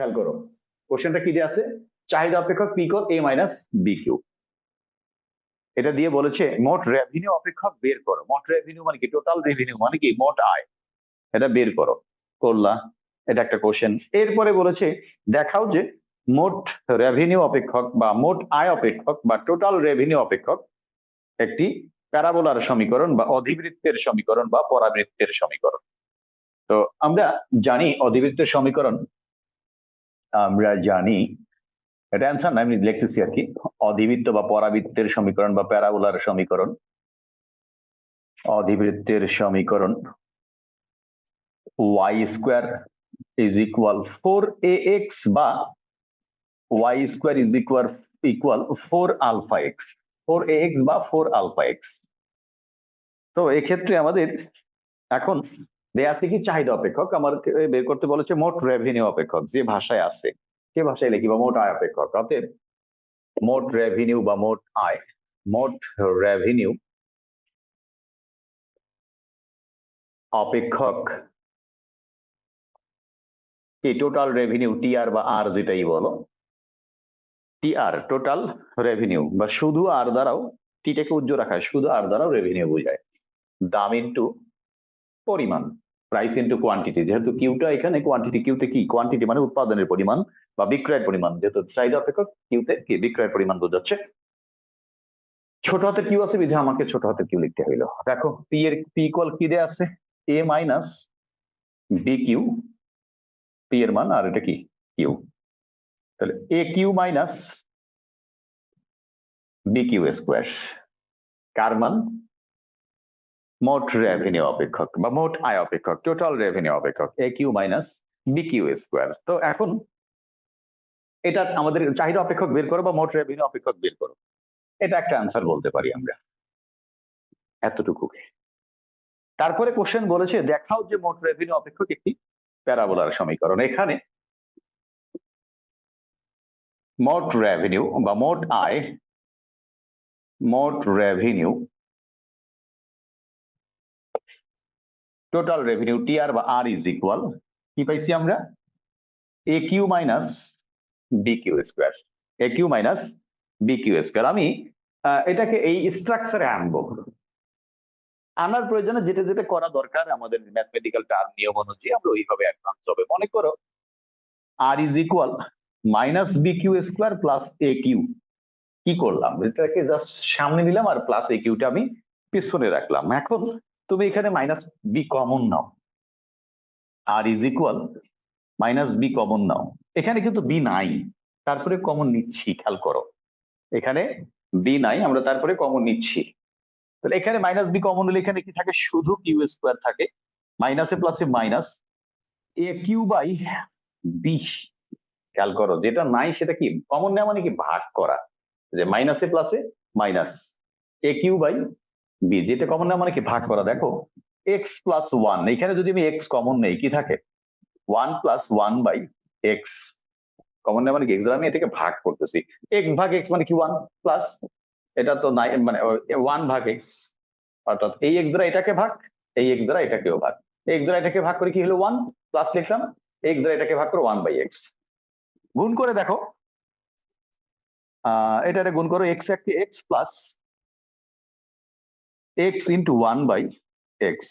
খেয়াল করো। কোশ্চেনটা কি দিয়ে আছে? চাহিদা অপেক্ষক পি কল এ মাইনাস বি কিউ এটা দিয়ে বলেছে, মোট রেভিনিউ অপেক্ষক বের করো। মোট রেভিনিউ মানে কি? টোটাল রেভিনিউ মানে কি? মোট আয়। এটা বের করো। করলা। এটা একটা কোশ্চেন এরপরে বলেছে, দেখাও যে মোট রেভিনিউ অপেক্ষক বা মোট আয় অপেক্ষক বা টোটাল রেভিনিউ অপেক্ষক একটি প্যারাবোলার সমীকরণ বা অধিবৃত্তের সমীকরণ বা পরাবৃত্তের সমীকরণ। তো আমরা জানি অধিবৃত্তের সমীকরণ আমরা জানি। এটা অ্যান্সার না, আমি লিখতেছি আর কি। অধিবৃত্ত বা পরাবৃত্তের সমীকরণ বা প্যারাবোলার সমীকরণ। অধিবৃত্তের সমীকরণ। Y square is equal four a x বা y square is equal equal four alpha x four a x বা ফোর আলফা এক্স তো এক্ষেত্রে আমাদের এখন দেয়া আছে কি চাহিদা অপেক্ষক। আমার বের করতে বলেছে, মোট রেভিনিউ অপেক্ষক, যে ভাষায় আছে। সে ভাষায় লিখি বা মোট আয় অপেক্ষক? অতএব, মোট রেভিনিউ বা মোট আয়, মোট রেভিনিউ অপেক্ষক কি টোটাল রেভিনিউ টিআর বা আর যেটাই বলো টিআর টোটাল রেভিনিউ বা শুধু আর দ্বারাও টিটাকে উজ্জ্ব রাখা শুধু আর দ্বারাও রেভিনিউ বোঝায়। দাম ইন্টু পরিমাণ প্রাইস ইন্টু কোয়ান্টিটি যেহেতু কিউটা এখানে কোয়ান্টিটি কিউতে কি? কোয়ান্টিটি মানে উৎপাদনের পরিমাণ বা বিক্রয়ের পরিমাণ। যেহেতু চাহিদা অপেক্ষক কিউতে কি? বিক্রয়ের পরিমাণ বোঝাচ্ছে ছোট হাতের কিউ আছে বিধে আমাকে ছোট হাতের কিউ লিখতে হইল। দেখো পি এর পি ইকুয়াল কি দেয়া আছে? A minus b q p এর মান, আর এটা কি? কিউ তাহলে a q minus b q square কার মান? মোট রেভিনিউ অপেক্ষক বা মোট আয় অপেক্ষক টোটাল রেভিনিউ অপেক্ষক a q minus b q square তো এখন এটা আমাদের চাহিদা অপেক্ষক বের করো বা মোট রেভিনিউ অপেক্ষক বের করো। এটা একটা আনসার বলতে পারি আমরা। এতটুকু তারপরে কোশ্চেন বলেছে, দেখাও যে মোট রেভিনিউ অপেক্ষক একটি প্যারাবোলার সমীকরণ। এখানে মোট রেভিনিউ বা মোট আয়, মোট রেভিনিউ টোটাল রেভিনিউ টিআর বা আর ইজ ইকুয়াল কি পাইছি আমরা? A q minus b q square. A q minus b q square. আমি এটাকে এই স্ট্রাকচারে আনব। আনার প্রয়োজনে যেটা যেটা করা দরকার, আমাদের ম্যাথমেটিক্যাল টার্ম নিয়ম অনুযায়ী আমরা ওইভাবে অ্যাডভান্স হবে। মনে করো R is equal minus b q square plus a q. কি করলাম? এটাকে জাস্ট সামনে নিলাম আর প্লাস এ কিউটা আমি পিছনে রাখলাম। এখন তুমি এখানে minus b common now. R is equal minus b common নাও। এখানে কিন্তু বি নাই, তারপরে কমন নিচ্ছি, খেয়াল করো। এখানে বি নাই, আমরা তারপরে কমন নিচ্ছি। তাহলে এখানে মাইনাস বি কমন হলে এখানে কি থাকে? শুধু কিউ স্কোয়ার থাকে। মাইনাসে প্লাসে minus a q by b খেয়াল করো। যেটা নাই সেটা কি? কমন নেওয়া মানে কি? ভাগ করা। যে মাইনাসে প্লাসে minus a q by b যেটা কমন নেওয়া মানে কি? ভাগ করা। দেখো এক্স প্লাস ওয়ান এখানে যদি আমি এক্স কমন নেই, কি থাকে? One plus one by x common নেওয়া মানে কি? আমি এটাকে ভাগ করতেছি। এক্স ভাগ এক্স মানে কি? ওয়ান প্লাস এটা তো নাই মানে ওয়ান ভাগ এক্স অর্থাৎ এই এক্স দ্বারা এটাকে ভাগ, এই এক্স দ্বারা এটাকেও ভাগ। এক্স দ্বারা এটাকে ভাগ করে কি হলো? ওয়ান প্লাস লিখলাম এক্স দ্বারা এটাকে ভাগ করে ওয়ান বাই এক্স গুণ করে দেখো, আহ এটা এটা গুণ করো এক্স একটি x plus x into one by x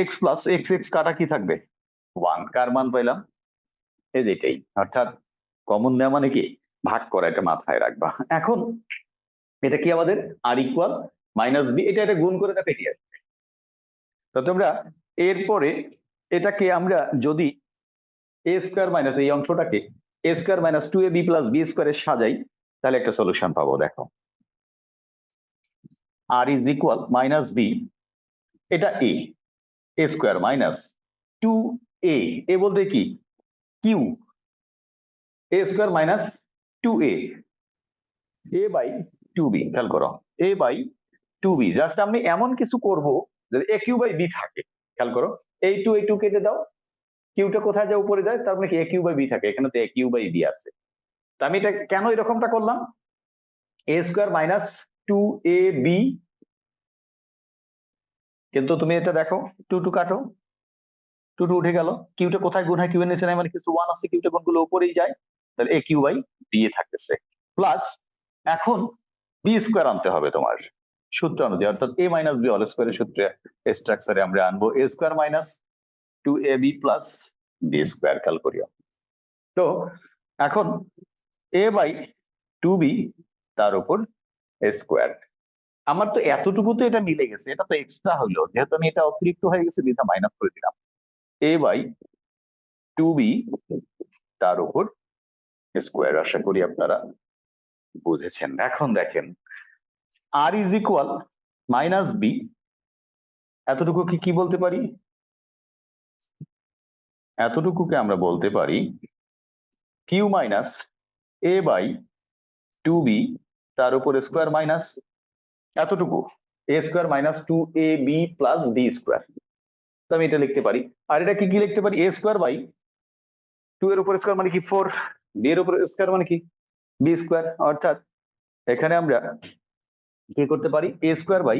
x plus x x কাটা কি থাকবে? ওয়ান কার মান পাইলাম এই যে এটাই। অর্থাৎ কমন দেওয়া মানে কি? ভাগ করা, এটা মাথায় রাখবা। এখন এটা কি আমাদের? আর ইকুয়াল মাইনাস বি এটা এটা গুণ করে দেখো এটি আসবে। তো তোমরা এরপরে এটাকে আমরা যদি এ স্কোয়ার মাইনাস এই অংশটাকে a square minus two a b plus b স্কোয়ারে সাজাই, তাহলে একটা সলিউশন পাবো, দেখো। R is equal minus b এটা a a square minus two a a বলতে কি? Q a square minus two a a by two b খেয়াল করো a by two b just আমি এমন কিছু করব যে এ কিউ বাই বি থাকে, খেয়াল করো, এই টু এই টু কেটে দাও কিউটা কোথায় যায়? উপরে যায়, তার মানে কি? এ কিউ বাই বি থাকে, এখানে তো এ কিউ বাই বি আছে। তা আমি এটা কেন এরকমটা করলাম? A square minus two a b কিন্তু তুমি এটা দেখো টু টু কাটো। টু টু উঠে গেল। কিউটা কোথায় গুণ হয়? কিউ এর নিচে নাই মানে কিছু ওয়ান আছে কিউটা গুণ করলে উপরেই যায়। তাহলে এ কিউ বাই এ থাকতেছে। প্লাস এখন বি স্কোয়ার আনতে হবে তোমার সূত্র অনুযায়ী। অর্থাৎ এ মাইনাস বি অল স্কোয়ারের সূত্রে স্ট্রাকচারে আমরা আনব। A square minus two a b plus b square করিও। তো এখন এ বাই টু বি তার উপর স্কোয়ার আমার তো এতটুকু তো এটা মিলে গেছে, এটা তো এক্সট্রা হলো। যেহেতু আমি এটা অতিরিক্ত হয়ে গেছে দিটা মাইনাস করে দিলাম। এ বাই টু বি তার উপর স্কোয়ার আশা করি আপনারা বুঝেছেন। এখন দেখেন r is equal minus b এতটুকু কি কি বলতে পারি? এতটুকুকে আমরা বলতে পারি q minus a by two b তার উপর স্কোয়ার মাইনাস এতটুকু a square minus two a b plus d square তো আমি এটা লিখতে পারি। আর এটা কি কি লিখতে পারি? এ স্কোয়ার বাই টু এর উপর স্কোয়ার মানে কি? ফোর বি এর উপর স্কোয়ার মানে কি? বি স্কোয়ার অর্থাৎ এখানে আমরা কি করতে পারি? A square by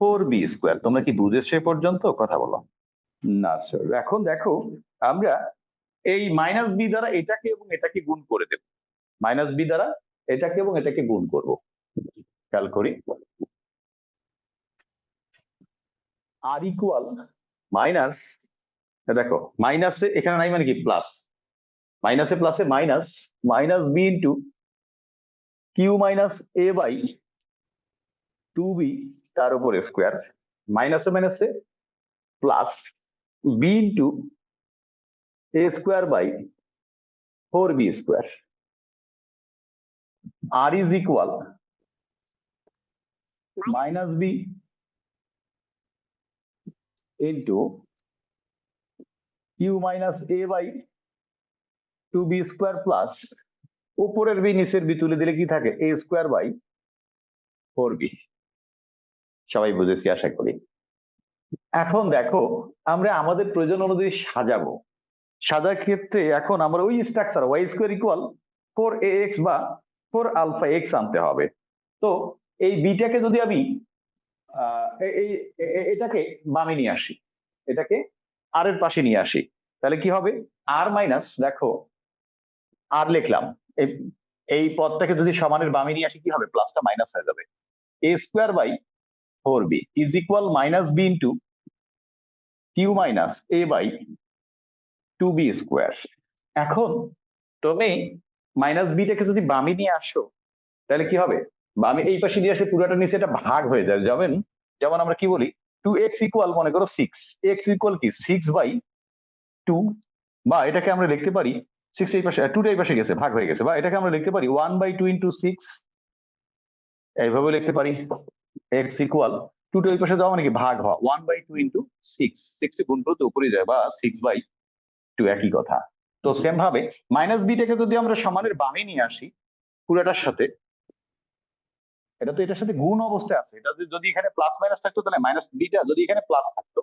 four b square তোমরা কি বুঝেছ এ পর্যন্ত? কথা বলো। না স্যার এখন দেখো, আমরা এই মাইনাস বি দ্বারা এটাকে এবং এটাকে গুণ করে দেব। মাইনাস বি দ্বারা এটাকে এবং এটাকে গুণ করব। খেয়াল করি। আর ইকুয়াল মাইনাস দেখো মাইনাসে এখানে নাই মানে কি? প্লাস মাইনাসে প্লাসে minus minus b into q minus a by two b তার উপর স্কোয়ার মাইনাসে মাইনাসে plus b into a square by four b square is equal minus b into q minus a by two b square plus উপরের b নিচের b তুলে দিলে কি থাকে? A square by four b সবাই বুঝেছি, আশা করি। এখন দেখো, আমরা আমাদের প্রয়োজন অনুযায়ী সাজাবো। সাজার ক্ষেত্রে এখন আমরা ওই structure y square equal four a x বা ফোর আলফা এক্স আনতে হবে। তো এই বিটাকে যদি আমি এটাকে বামে নিয়ে আসি, এটাকে আর এর পাশে নিয়ে আসি, তাহলে কি হবে? আর মাইনাস, দেখো, আর লিখলাম এই পদটাকে যদি সমানের বামে নিয়ে আসি, কি হবে? প্লাসটা মাইনাস হয়ে যাবে। A square by four b is equal minus b into q minus a by two b square. এখন তুমি মাইনাস বিটাকে যদি বামে নিয়ে আসো, তাহলে কি হবে? বামে এই পাশে নিয়ে আসে পুরোটা নিচে এটা ভাগ হয়ে যায়। যেমন যেমন আমরা কি বলি? টু এক্স ইকুয়াল মনে করো সিক্স এক্স ইকুয়াল কি? সিক্স বাই টু বা এটাকে আমরা লিখতে পারি সিক্স এই পাশে টুটা এই পাশে গেছে, ভাগ হয়ে গেছে। বা এটাকে আমরা লিখতে পারি one by two into six এইভাবে লিখতে পারি। এক্স ইকুয়াল টু টু এই পাশে যাওয়া মানে কি? ভাগ হওয়া। One by two into six six গুণ তো উপরে যায় বা সিক্স বাই টু একই কথা। তো সেম ভাবে মাইনাস বিটাকে যদি আমরা সমানের বামে নিয়ে আসি পুরোটার সাথে, এটা তো এটার সাথে গুণ অবস্থায় আছে। এটা যদি- এখানে প্লাস মাইনাস থাকতো তাহলে মাইনাস বিটা যদি এখানে প্লাস থাকতো,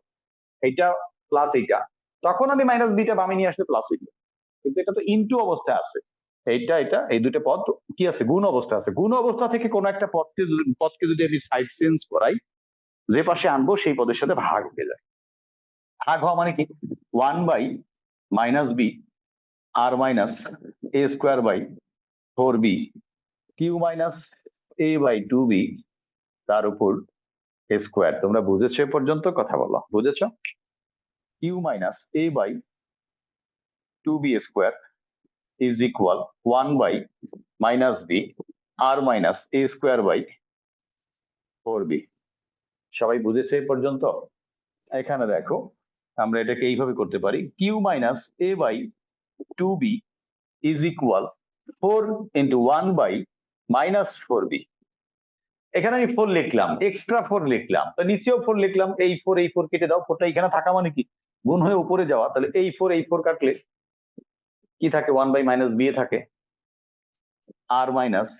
এইটা প্লাস এইটা। তখন আমি মাইনাস বিটা বামে নিয়ে আসলে প্লাস হইতো। কিন্তু এটা তো ইনটু অবস্থায় আছে। এইটা, এটা, এই দুটো পদ কি আছে? গুণ অবস্থা আছে। গুণ অবস্থা থেকে কোন একটা পদকে পদকে যদি আমি সাইড চেঞ্জ করাই, যে পাশে আনব সেই পদের সাথে ভাগ হয়ে যায়। ভাগ হওয়া মানে কি? One by minus b r minus a square by four b q minus a by two b তার উপর এ স্কোয়ার তোমরা বুঝেছ পর্যন্ত? কথা বলো। বুঝেছ? Q minus a by two b square is equal one by minus b r minus a square by four b সবাই বুঝেছে এ পর্যন্ত? এখানে দেখো, আমরা এটাকে এইভাবে করতে পারি। Q minus a by two b is equal four into one by minus four b এখানে আমি ফোর লিখলাম এক্সট্রা ফোর লিখলাম। তো নিচেও ফোর লিখলাম, এই ফোর এই ফোর কেটে দাও। ফোরটা এখানে থাকা মানে কি? গুণ হয়ে উপরে যাওয়া। তাহলে এই ফোর এই ফোর কাটলে কি থাকে? ওয়ান বাই মাইনাস বি থাকে। R minus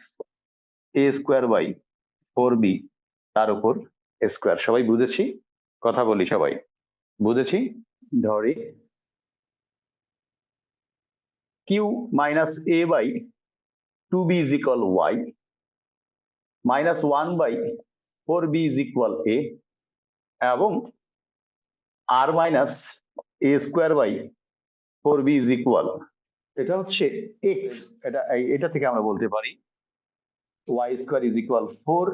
a square by four b তার উপর স্কোয়ার সবাই বুঝেছি? কথা বলি সবাই। বুঝেছি? ধরি। A by two b is equal y minus one by four b is equal a এবং minus a square by four b is equal এটা হচ্ছে এক্স এটা এটা থেকে আমরা বলতে পারি y square is equal four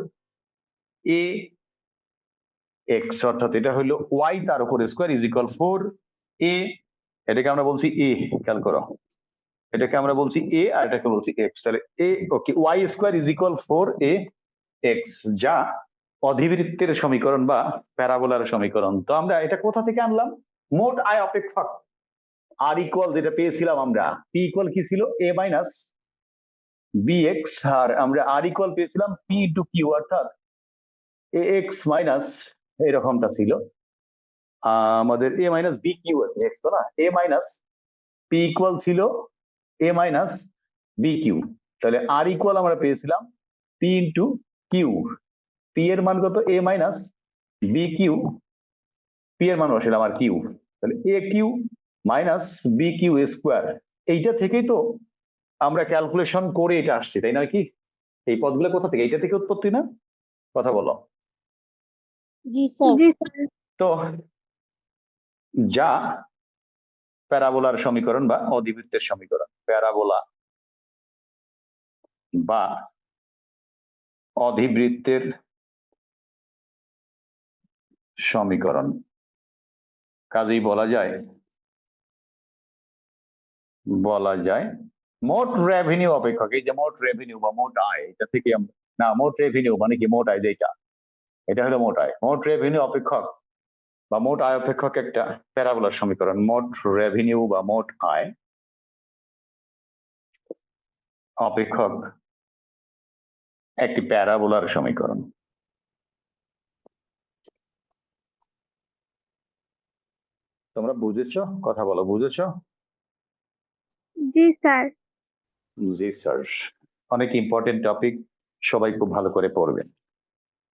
a x অর্থাৎ এটা হলো ওয়াই তার উপর square is equal four a এটাকে আমরা বলছি এ খেয়াল করো। এটাকে আমরা বলছি এ আর এটাকে বলছি এক্স তাহলে a okay y square is equal four a x যা অধিবৃত্তের সমীকরণ বা প্যারাবোলার সমীকরণ। তো আমরা এটা কোথা থেকে আনলাম? মোট আয় অপেক্ষক আর ইকুয়াল যেটা পেয়েছিলাম আমরা পি ইকুয়াল কি ছিল? A minus b x r আমরা আর ইকুয়াল পেয়েছিলাম পি টু কিউ অর্থাৎ এ এক্স মাইনাস এরকমটা ছিল। আমাদের a minus b q x তো না? এ মাইনাস পি ইকুয়াল ছিল এ মাইনাস বি কিউ তাহলে আর ইকুয়াল আমরা পেয়েছিলাম পি ইন্টু কিউ পি এর মান কত? A minus b q p এর মান বসিলাম আর কিউ তাহলে a q minus b q square এইটা থেকেই তো আমরা ক্যালকুলেশন করে এটা আসছি তাই না কি? এই পদগুলো কোথা থেকে? এইটা থেকে উৎপত্তি না? কথা বলো। জি স্যার। জি স্যার। তো যা প্যারাবোলার সমীকরণ বা অধিবৃত্তের সমীকরণ। প্যারাবোলা বা অধিবৃত্তের সমীকরণ। কাজেই বলা যায় বলা যায় মোট রেভিনিউ অপেক্ষক, এই যে মোট রেভিনিউ বা মোট আয়, এটা থেকে না, মোট রেভিনিউ মানে কি? মোট আয় যেটা এটা হলো মোট আয়। মোট রেভিনিউ অপেক্ষক বা মোট আয় অপেক্ষক একটা প্যারাবোলার সমীকরণ, মোট রেভিনিউ বা মোট আয়। অপেক্ষক একটি প্যারাবোলার সমীকরণ। তোমরা বুঝেছ? কথা বলো বুঝেছ? জি স্যার। জি স্যার। অনেক ইম্পর্টেন্ট টপিক সবাই খুব ভালো করে পড়বেন।